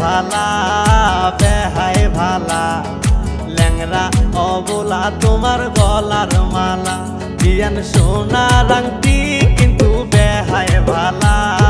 ভালা বেহাই ভালা ল্যাংরা অবলা তোমার গলার মালা। বিয়ান সোনা রাংটি কিন্তু বেহাই ভালা।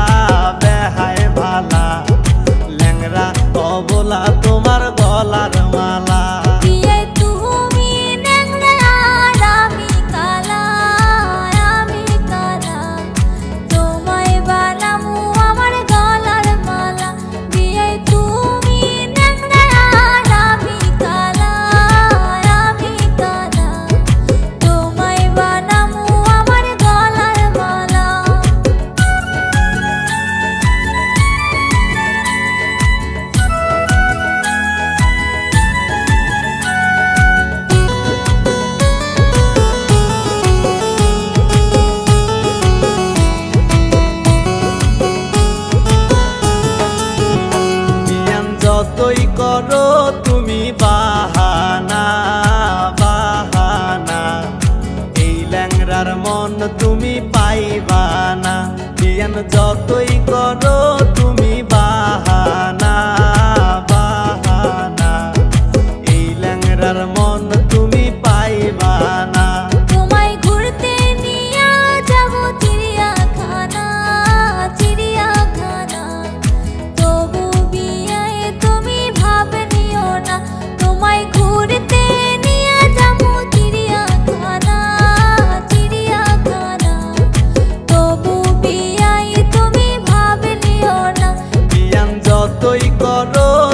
জ্ঞান যতই করো যতই করো